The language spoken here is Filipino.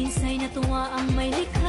Minsa'y natuwa ang may likha.